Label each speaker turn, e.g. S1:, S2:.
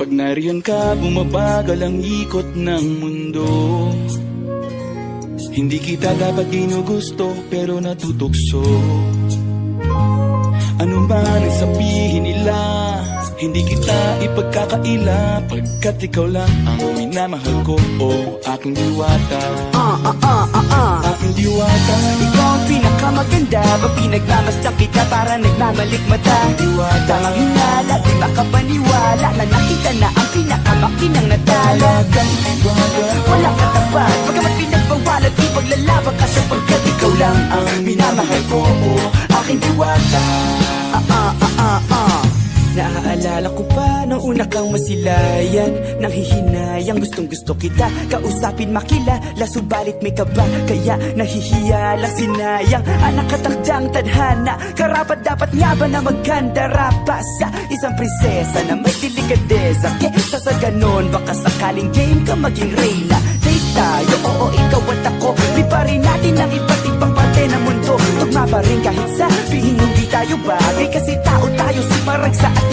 S1: Pag nariyan ka, bumabagal ang ikot ng mundo. Hindi kita dapat ginugusto, pero natutukso. Ano man ang sabihin nila Hindi kita ipagkakaila Pagkat ikaw lang ang minamahal ko. O aking diwata.
S2: Ah, ah, ah, ah, ah.
S1: Aking diwata.
S2: Ikaw ang pinakamaganda Pag pinagmamasdan kita para nagmamalik mata?
S1: Diwata.
S2: Tamang hinala, di makapaniwala minamahal ko O aking diwata Ah, ah, ah, ah, ah Naaalala ko pa nung una kang masilayan. Nang hihinayang gustong gusto kita. Kausapin makilala. Subalit may kaba Kaya nahihiya lang sinayang. Anak katakdang tadhana. Karapat dapat nga ba na maganda Rapa sa isang prinsesa Na may delikadesa Kesa sa ganon Baka sakaling game ka maging reyna. Date tayo, tayo bagay Kasi tao tayo, sumaragsa at